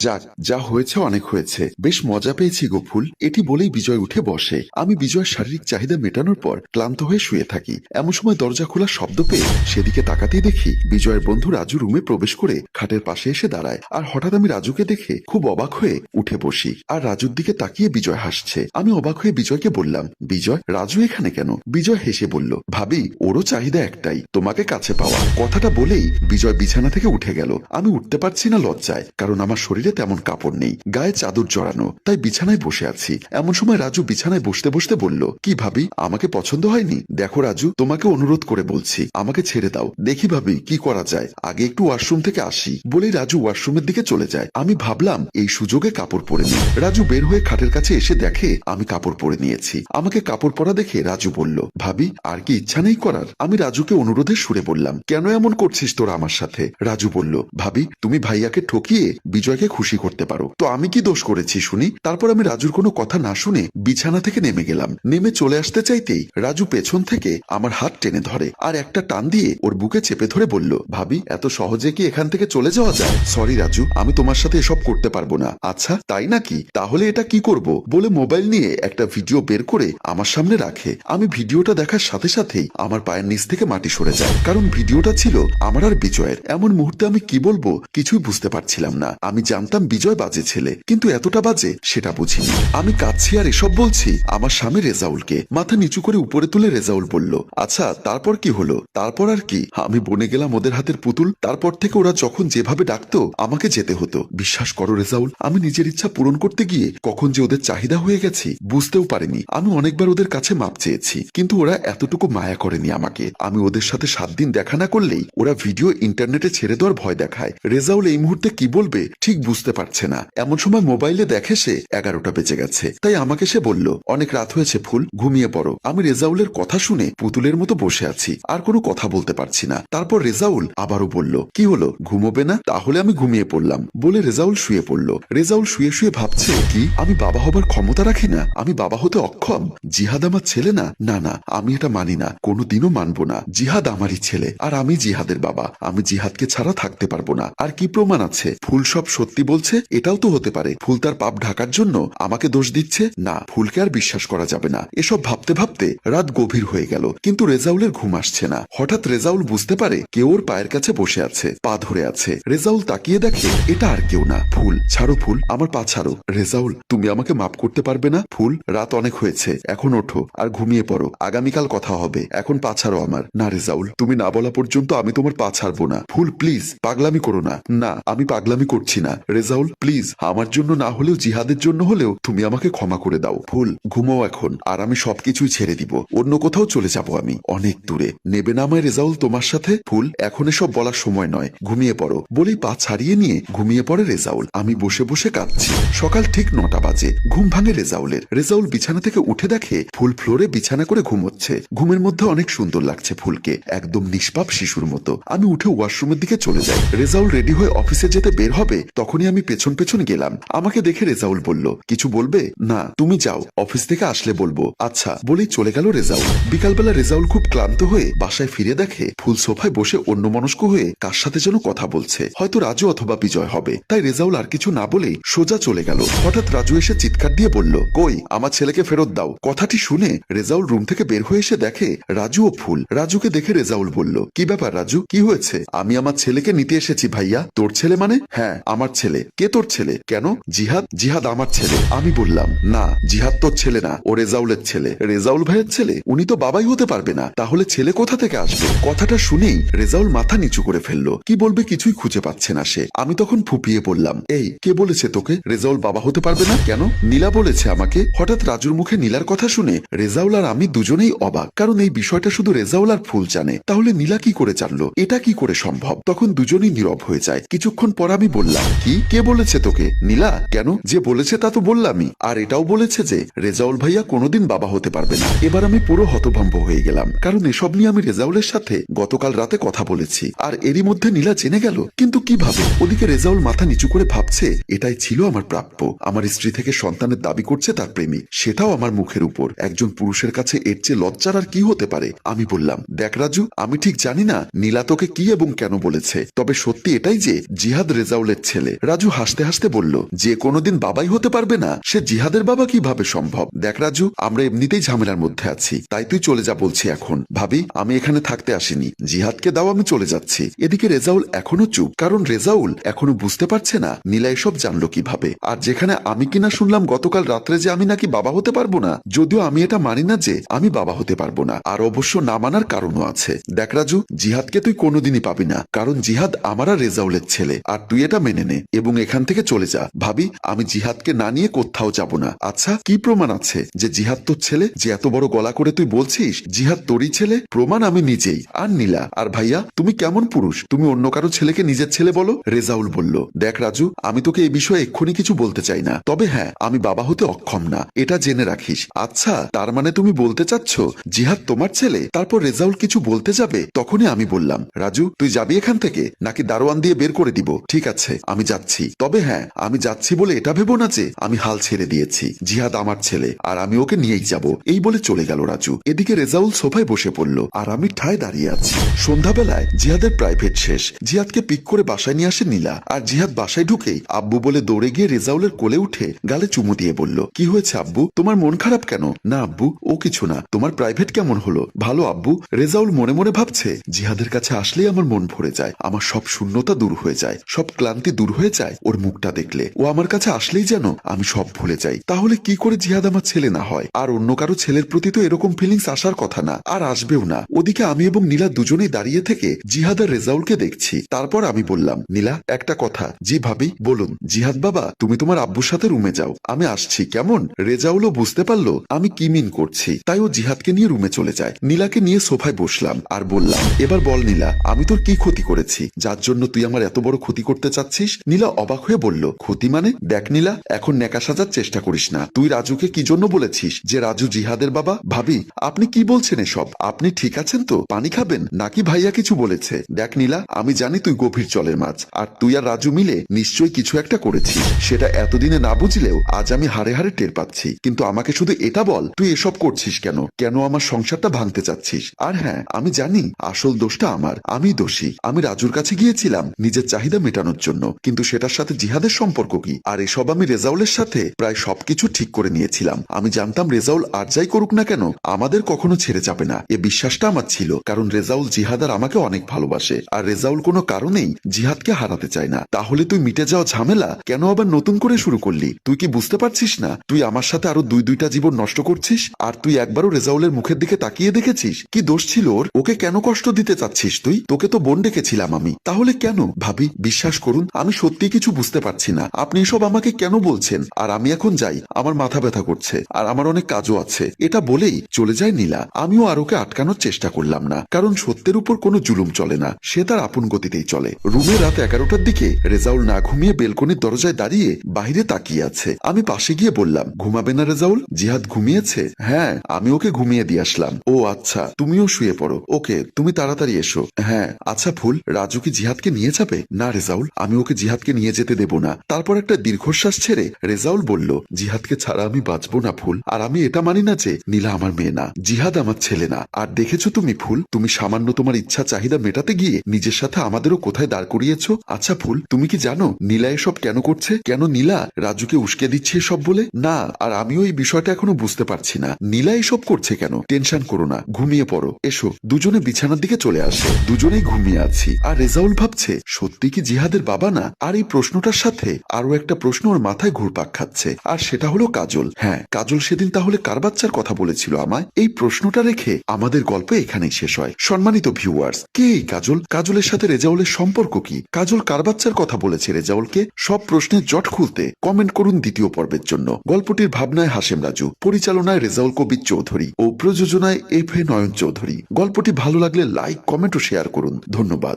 যাক যা হয়েছে অনেক হয়েছে। বেশ মজা পেয়েছি গো ফুল। এটি বলেই বিজয় উঠে বসে। আমি বিজয়ের শারীরিক চাহিদা মেটানোর পর ক্লান্ত হয়ে শুয়ে থাকি। এমন সময় দরজা খোলার শব্দ পেয়ে সেদিকে তাকাতেই দেখি বিজয়ের বন্ধু রাজু রুমে প্রবেশ করে খাটের পাশে এসে দাঁড়ায়। আর হঠাৎ আমি রাজুকে দেখে খুব অবাক হয়ে উঠে বসি। আর রাজুর দিকে তাকিয়ে বিজয় হাসছে। আমি অবাক হয়ে বিজয়কে বললাম, বিজয়, রাজু এখানে কেন? বিজয় হেসে বলল, ভাবি, ওরও চাহিদা একটাই, তোমাকে কাছে পাওয়া। কথাটা বলেই বিজয় বিছানা থেকে উঠে গেল। আমি উঠতে পারছি না লজ্জায়, কারণ আমার শরীরে তেমন কাপড় নেই, গায়ে চাদর জড়ানো, তাই বিছানায় বসে আছি। এমন সময় রাজু বিছানায় বসতে বসতে বলল, কি ভাবি, আমাকে পছন্দ হয়নি? দেখো রাজু, তোমাকে অনুরোধ করে বলছি, আমাকে ছেড়ে দাও। দেখি ভাবি, কি করা যায়? আগে একটু ওয়াশরুম থেকে আসি। বলেই রাজু ওয়াশরুমের দিকে চলে যায়। আমি ভাবলাম, এই সুযোগে কাপড় পরে নিই। রাজু বের হয়ে খাটের কাছে এসে দেখে, আমি কাপড় পরে নিয়েছি। আমাকে কাপড় পরা দেখে রাজু বলল, ভাবি, আর কি ইচ্ছা নেই করার? আমি রাজুকে অনুরোধে সুরে বললাম, কেন এমন করছিস তোরা আমার সাথে? রাজু বলল, ভাবি, তুমি ভাইয়াকে ঠকিয়ে বিজয়কে খুশি করতে পারো। তো আমি কি দোষ করেছি শুনি? তারপর আমি রাজুর কোনো কথা না শুনে বিছানা থেকে নেমে গেলাম। নেমে চলে আসতে চাইতেই রাজু পেছন থেকে আমার হাত টেনে ধরে আর একটা টান দিয়ে ওর বুকে চেপে ধরে বলল, ভাবি, এত সহজে কি এখান থেকে চলে যাওয়া যায়? সরি রাজু, আমি তোমার সাথে এসব করতে পারব না। আচ্ছা তাই নাকি? তাহলে এটা কি করব? বলে মোবাইল নিয়ে একটা ভিডিও বের করে আমার সামনে রাখে। আমি ভিডিওটা দেখার সাথে সাথেই আমার পায়ের নিচ থেকে মাটি সরে যায়। কারণ ভিডিওটা ছিল আমার আর বিজয়ের। এমন মুহূর্তে আমি কি বলব কিছুই বুঝতে পারছিলাম না। আমি জানতাম বিজয় বাজে ছেলে, কিন্তু এতটা বাজে সেটা বুঝিনি। আমি কাঁদছি আর এসব বলছি। আমার স্বামী রেজাউলকে মাথা নিচু করে উপরে তুলে রেজাউল বলল আচ্ছা তারপর কি হলো? তারপর আর কি? আমি বনে গেলাম ওদের হাতের পুতুল, তারপর থেকে ওরা যখন যেভাবে ডাকতো, আমাকে যেতে হতো। বিশ্বাস করো রেজাউল, আমি নিজের ইচ্ছা পূরণ করতে গিয়ে কখন যে ওদের চাহিদা হয়ে গেছি, বুঝতেও পারিনি। আমি অনেকবার ওদের কাছে মাপ চেয়েছি, কিন্তু ওরা এতটুকু মায়া করেনি আমাকে। আমি ওদের সাথে সাত দিন দেখা না করলেই ওরা ভিডিও ইন্টারনেটে ছেড়ে দেওয়ার ভয় দেখায়। রেজাউল এই মুহূর্তে কি বলবে, ঠিক বুঝতে পারছে না। এমন সময় মোবাইলে দেখে সে এগারোটা বেজে গেছে। তাই আমাকে সে বলল, অনেক রাত হয়েছে ফুল, ঘুমিয়ে পড়ো। আমি রেজাউলের কথা শুনে পুতুলের মতো বসে আছি। আর কোনো কথা বলতে পারছি না। তারপর রেজাউল আবারও বলল, কি হলো? ঘুমোবে না? তাহলে আমি ঘুমিয়ে পড়লাম। বলে রেজাউল শুয়ে পড়ল। রেজাউল শুয়ে শুয়ে ভাবছে, কি? আমি বাবা হবার ক্ষমতা রাখি না? আমি বাবা হতে অক্ষম? জিহাদ আমার ছেলে না? না না, আমি এটা মানি না। কোনোদিনও মানবো না। জিহাদ আমারই ছেলে। আর আমি জিহাদের বাবা। আমি জিহাদকে ছাড়া থাকতে পারব না। আর কি প্রমাণ আছে? ফুল সব সত্যি বলছে, এটাও তো হতে পারে। ফুল তার পাপ ঢাকার জন্য আমাকে দোষ দিচ্ছে। না, ফুলকে আর বিশ্বাস করা যাবে না। এসব ভাবতে ভাবতে রাত গভীর হয়ে গেল, কিন্তু রেজাউলের ঘুম আসছে না। হঠাৎ রেজাউল বুঝতে পারে কেউ ওর পায়ের কাছে বসে আছে, পা ধরে আছে। রেজাউল তাকিয়ে দেখে, এটা আর কেউ না। ফুল, ছাড়ো ফুল, আমার পা ছাড়ো। রেজাউল, তুমি আমাকে মাফ করতে পারবে না? ফুল, রাত অনেক হয়েছে। এখন ওঠো আর ঘুমিয়ে পড়ো। আগামীকাল কথা হবে। এখন পা ছাড়ো আমার। না, রেজাউল, তুমি না বলা পর্যন্ত আমি তোমার পা ছাড়বো না। ফুল, প্লিজ, পাগলামি করো না। না, আমি পাগলামি করছি না। রেজাউল, প্লিজ, আমার জন্য না হলেও জিহাদের জন্য হলেও তুমি আমাকে ক্ষমা করে দাও। ফুল ঘুমাও এখন, আর আমি সবকিছুই ছেড়ে দিব। অন্য কোথাও চলে যাব আমি। অনেক দূরে। নেবে না আমায় রেজাউল তোমার সাথে? ফুল এখন এসব বলার সময় নয়। ঘুমিয়ে পড়ো। বলেই পা ছাড়িয়ে নিয়ে ঘুমিয়ে পড়ে রেজাউল। আমি বসে বসে কাঁদছি। সকাল ঠিক নটা বাজে। ঘুম ভাঙে রেজাউলের। রেজাউল বিছানা থেকে উঠে দেখে ফুল ফ্লোরে বিছানা করে ঘুমোচ্ছে। ঘুমের মধ্যে অনেক সুন্দর লাগছে ফুলকে। একদম নিষ্পাপ শিশুর মতো। আমি উঠে ওয়াশরুমের দিকে চলে যাই। রেজাউল রেডি হয়ে অফিসে যেতে বের হবে, তখনই আমি পেছন পেছন গেলাম। আমাকে দেখে রেজাউল বলল, কিছু বলবে? না, তুমি যাও, অফিস থেকে আসলে বলব। আচ্ছা বলেই চলে গেল রেজাউল। বিকালবেলা রেজাউল খুব ক্লান্ত হয়ে বাসায় ফিরে দেখে ফুল সোফায় বসে অন্য মনস্ক হয়ে কার সাথে যেন কথা বলছে। হয়তো রাজু অথবা বিজয় হবে। তাই রেজাউল আর কিছু না বলেই সোজা চলে গেল। হঠাৎ রাজু এসে চিৎকার দিয়ে বলল, কই, আমার ছেলেকে ফেরত দাও। কথাটি শুনে রেজাউল রুম থেকে বের হয়ে এসে দেখে রাজু ও ফুল। রাজুকে দেখে রেজাউল বলল, কি ব্যাপার রাজু? কি হয়েছে? আমি আমার ছেলেকে নিতে এসেছি ভাইয়া। তোর ছেলে মানে? হ্যাঁ আমার ছেলে কে তোর ছেলে? কেন? জিহাদ? জিহাদ আমার ছেলে। আমি বললাম, না, জিহাদ তোর ছেলে না, ও রেজাউলের ছেলে। রেজাউল ভাইয়ের ছেলে? উনি তো বাবাই হতে পারবে না। তাহলে ছেলে কোথা থেকে আসবে? কথাটা শুনেই রেজাউল মাথা নিচু করে ফেলল। কি বলবে কিছুই খুঁজে পাচ্ছে না সে। আমি তখন ফুপিয়ে বললাম, এই, কে বলেছে তোকে? রেজাউল বাবা হতে পারবে না? কেন? নীলা বলেছে আমাকে, হঠাৎ রাজুর মুখে নীলার কথা শুনে রেজাউল আর আমি দুজনেই অবাক, কারণ এই বিষয়টা শুধু রেজাউল আর ফুল জানে। তাহলে নীলা কি করে জানলো? এটা কি করে সম্ভব? তখন দুজনেই নীরব হয়ে যায়। কিছুক্ষণ পর আমি বললাম, কি? কে বলেছে তোকে? নীলা? কেন? যে বলেছে তা তো বললামই। আর এটাও বলেছে যে, রেজাউল ভাইয়া কোনোদিন বাবা হতে পারবে না। এবার আমি পুরো হতভম্ব হয়ে গেলাম। কারণ এসব নিয়ে আমি রেজাউলের সাথে গতকাল রাতে কথা বলেছি। আর এরই মধ্যে নীলা জেনে গেল। কিন্তু কীভাবে? ওদিকে রেজাউল মাথা নিচু করে ভাবছে, এটাই ছিল আমার প্রাপ্য। আমার স্ত্রী থেকে সন্তানের দাবি করছে তার প্রেমী সেটাও আমার মুখের উপর। একজন পুরুষের কাছে এর চেয়ে লজ্জার আর কি হতে পারে? আমি বললাম, দেখ রাজু, আমি ঠিক জানি না নীলা তোকে কি এবং কেন বলেছে। তবে সত্যি এটাই যে, জিহাদ রেজাউলের ছেলে। রাজু হাসতে হাসতে বলল, যে কোনোদিন বাবাই হতে পারবে না, সে জিহাদের বাবা কীভাবে সম্ভব? দেখ রাজু, আমরা এমনিতেই ঝামেলার মধ্যে আছি, তাই তুই চলে যা বলছি এখন। ভাবি, আমি এখানে থাকতে আসিনি, জিহাদকে দাও আমি চলে যাচ্ছি। এদিকে রেজাউল এখনও চুপ, কারণ রেজাউল এখনও বুঝতে পারছে না নীলা এসব জানলো কীভাবে। আর যেখানে আমি কিনা শুনলাম গতকাল রাত্রে যে আমি নাকি বাবা হতে পারব না, যদিও আমি এটা মানি না যে আমি বাবা হতে পারব না, আর অবশ্য না মানার কারণও আছে। দেখ রাজু, জিহাদকে তুই কোনোদিনই পাবি না, কারণ জিহাদ আমার রেজাউলের ছেলে, আর তুই এটা মেনে নে। এবং এখান থেকে চলে যা। ভাবি, আমি জিহাদকে না নিয়ে কোথাও যাব না। আচ্ছা কি প্রমাণ আছে? যে জিহাদ তোর ছেলে? যে এত বড় গলা করে তুই বলছিস, জিহাদ তোরই ছেলে? প্রমাণ আমি নিজেই। আর নীলা, আর ভাইয়া, তুমি কেমন পুরুষ? তুমি অন্য কারও ছেলেকে নিজের ছেলে বলো? রেজাউল বলল, দেখ রাজু, আমি তোকে এই বিষয়ে এক্ষুনি কিছু বলতে চাই না। তবে হ্যাঁ আমি বাবা হতে অক্ষম না। এটা জেনে রাখিস। আচ্ছা তার মানে তুমি বলতে চাচ্ছ, জিহাদ তোমার ছেলে? তারপর রেজাউল কিছু বলতে যাবে, তখনই আমি বললাম, রাজু, তুই যাবি এখান থেকে? নাকি দারোয়ান দিয়ে বের করে দিব? ঠিক আছে, আমি যাচ্ছি। তবে হ্যাঁ আমি যাচ্ছি বলে এটা ভেবো না যে আমি হাল ছেড়ে দিয়েছি। জিহাদ আমার ছেলে, আর আমি ওকে নিয়েই যাব। এই বলে চলে গেল রাজু। এদিকে রেজাউল সোফায় বসে পড়ল, আর আমি ঠায় দাঁড়িয়ে আছি। সন্ধ্যাবেলায় জিহাদের প্রাইভেট শেষ। জিহাদকে পিক করে বাসায় নিয়ে আসে নীলা। আর জিহাদ বাসায় ঢুকেই আব্বু বলে দৌড়ে গিয়ে রেজাউলের কোলে উঠে গালে চুমু দিয়ে বলল, কি হয়েছে আব্বু? তোমার মন খারাপ কেন? না আব্বু, ও কিছু না। তোমার প্রাইভেট কেমন হলো? ভালো আব্বু। রেজাউল মনে মনে ভাবছে, জিহাদের কাছে আসলেই আমার মন ভরে যায়। আমার সব শূন্যতা দূর হয়ে যায়। সব ক্লান্তি দূর হয়ে যায়। ওর মুখটা দেখলে। ও আমার কাছে আসলেই যেন আমি সব ভুলে যাই। তাহলে কি করে জিহাদ আমার ছেলে না হয়? আর অন্য কারও ছেলের প্রতি তো এরকম ফিলিংস আসার কথা না। আর আসবেও না। ওদিকে আমি এবং নীলা দুজনেই দাঁড়িয়ে থেকে জিহাদ আর রেজাউলকে দেখছি। তারপর আমি বললাম, নীলা, একটা কথা। জি ভাবি, বলুন। জিহাদ বাবা, তুমি তোমার আব্বুর সাথে রুমে যাও। আমি আসছি। কেমন? রেজাউলও বুঝতে পারল, আমি কি মিন করছি? তাই ও জিহাদকে নিয়ে রুমে চলে যায়। নীলাকে নিয়ে সোফায় বসলাম আর বললাম, এবার বল নীলা, আমি তোর কি ক্ষতি করেছি? যার জন্য তুই আমার এত বড় ক্ষতি করতে চাচ্ছিস? নীলা অবাক হয়ে বলল, ক্ষতি মানে? দেখ নীলা, এখন নেকা সাজার চেষ্টা করিস না। তুই রাজুকে কি জন্য বলেছিস যে রাজু জিহাদের বাবা? ভাবি, আপনি কি বলছেন এসব? আপনি ঠিক আছেন তো? পানি খাবেন? নাকি ভাইয়া কিছু বলেছে? দেখ নীলা, আমি জানি তুই গভীর জলের মাছ। আর তুই আর রাজু মিলে নিশ্চয়ই কিছু একটা করেছিস। সেটা এতদিনে না বুঝলেও আজ আমি হারে হারে টের পাচ্ছি। কিন্তু আমাকে শুধু এটা বল, তুই এসব করছিস কেন? কেন আমার সংসারটা ভাঙতে চাচ্ছিস? আর হ্যাঁ আমি জানি, আসল দোষটা আমার। আমি দোষী। আমি রাজুর কাছে গিয়েছিলাম, নিজের চাহিদা মেটানোর জন্য। কিন্তু সেটার সাথে জিহাদের সম্পর্ক কি? আর এসব আমি রেজাউলের সাথে প্রায় সবকিছু ঠিক করে নিয়েছিলাম। আমি জানতাম রেজাউল আর যাই করুক না কেন, আমাদের কখনো ছেড়ে যাবে না। এ বিশ্বাসটা আমার ছিল, কারণ রেজাউল জিহাদ আর আমাকে অনেক ভালোবাসে। আর রেজাউল কোনো কারণেই জিহাদকে হারাতে চায় না। তাহলে তুই মিটে যাওয়া ঝামেলা কেন আবার নতুন করে শুরু করলি? তুই কি বুঝতে পারছিস না? তুই আমার সাথে আরও দুই দুইটা জীবন নষ্ট করছিস? আর তুই একবারও রেজাউলের মুখের দিকে তাকিয়ে দেখেছিস? কি দোষ ছিল ওর? ওকে কেন কষ্ট দিতে চাচ্ছিস তুই? তোকে তো বোন ডেকেছিলাম আমি। তাহলে কেন? ভাবি, বিশ্বাস করুন, আমি সত্যি কিছু বুঝতে পারছি না। আপনি এসব আমাকে কেন বলছেন? আর আমি এখন যাই। আমার মাথা ব্যথা করছে। আর আমার অনেক কাজও আছে। এটা বলেই চলে যায় নীলা। আমিও আর ওকে আটকানোর চেষ্টা করলাম না। কারণ সত্যের উপর কোনো জুলুম চলে না। সে তার আপন গতিতেই চলে। রুমে রাত এগারোটার দিকে রেজাউল না ঘুমিয়ে বেলকনির দরজায় দাঁড়িয়ে বাইরে তাকিয়ে আছে। আমি পাশে গিয়ে বললাম, ঘুমাবে না রেজাউল? জিহাদ ঘুমিয়েছে? হ্যাঁ আমি ওকে ঘুমিয়ে দিয়ে আসলাম। ও আচ্ছা। তুমিও শুয়ে পড়ো। ওকে, তুমি তাড়াতাড়ি এসো। হ্যাঁ আচ্ছা ফুল, রাজু কি জিহাদকে নিয়ে যাবে? না রেজাউল, আমি ওকে জিহাদকে নিয়ে যেতে দেব না। তারপর একটা দীর্ঘশ্বাস ছেড়ে রেজাউল বলল, জিহাদকে ছাড়া আমি বাঁচবো না, ফুল। আর আমি এটা মানি না যে, নীলা আমার মেয়ে না। জিহাদ আমার ছেলে না। আর দেখেছ তুমি, ফুল, তুমি সামান্য তোমার ইচ্ছা চাহিদা মেটাতে গিয়ে নিজের সাথে আমাদেরও কোথায় দাঁড় করিয়েছো? আচ্ছা ফুল, তুমি কি জানো নীলা এসব কেন করছে? কেন নীলা রাজুকে উস্কে দিচ্ছে এসব বলে? না, আর আমিও এই বিষয়টা এখনও বুঝতে পারছি না। নীলা এসব করছে কেন? টেনশন করো না, ঘুমিয়ে পড়ো। এসো, দুজনে বিছানার দিকে চলে আসে। দুজনেই ঘুমিয়ে আছি। আর রেজাউল ভাবছে, সত্যি কি জিহাদের বাবা না? আর এই প্রশ্নটার সাথে আরও একটা প্রশ্ন ওর মাথায় ঘুরপাক খাচ্ছে, আর সেটা হলো কাজল। হ্যাঁ কাজল সেদিন তাহলে কার বাচ্চার কথা বলেছিল আমায়? এই প্রশ্নটা রেখে আমাদের গল্প এখানেই শেষ হয়। সম্মানিত ভিউয়ার্স কে এই কাজল? কাজলের সাথে রেজাউলের সম্পর্ক কি? কাজল কার বাচ্চার কথা বলেছে রেজাউলকে? সব প্রশ্নের জট খুলতে কমেন্ট করুন দ্বিতীয় পর্বের জন্য। গল্পটির ভাবনায় হাসেম রাজু, পরিচালনায় রেজাউল কবির চৌধুরী ও প্রযোজনায় এফ এ নয়ন চৌধুরী। গল্পটি ভালো লাগলে লাইক কমেন্ট ও শেয়ার করুন। ধন্যবাদ।